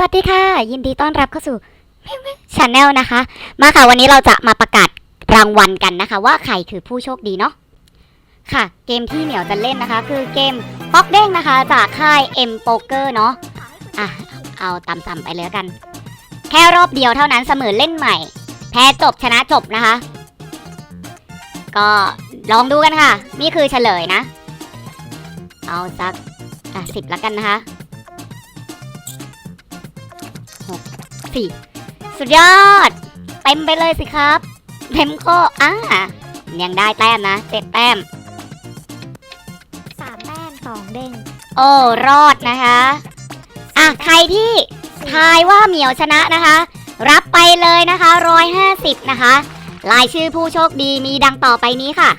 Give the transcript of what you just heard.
วัสดีค่ะ ยินดีต้อนรับเข้าสู่ช n แนลนะคะ มาค่ะวันนี้เราจะมาประกาศรางวัลกันนะคะ ว่าใครคือผู้โชคดีเนาะค่ะ เกมที่เหนียวจะเล่นนะคะ คือเกมป๊อกเด้งนะคะ จากค่าย M Poker เนาะอะเอาต่ำๆไปเลยกัน แค่รอบเดียวเท่านั้นเสมอเล่นใหม่ แพ้จบชนะจบนะคะ ก็ลองดูกันค่ะ นี่คือเฉลยนะ เอาสักอะสิบแล้วกันนะคะ สี่สุดยอด เต็มไปเลยสิครับ เต็มก็อ่ายังได้แต้มนะเจ็ดแต้มสามแต้มสองเด้งโอ้ รอดนะคะ อะ ใครที่ทายว่าเหมียวชนะนะคะ รับไปเลยนะคะร้อยห้าสิบนะคะ รายชื่อผู้โชคดีมีดังต่อไปนี้ค่ะ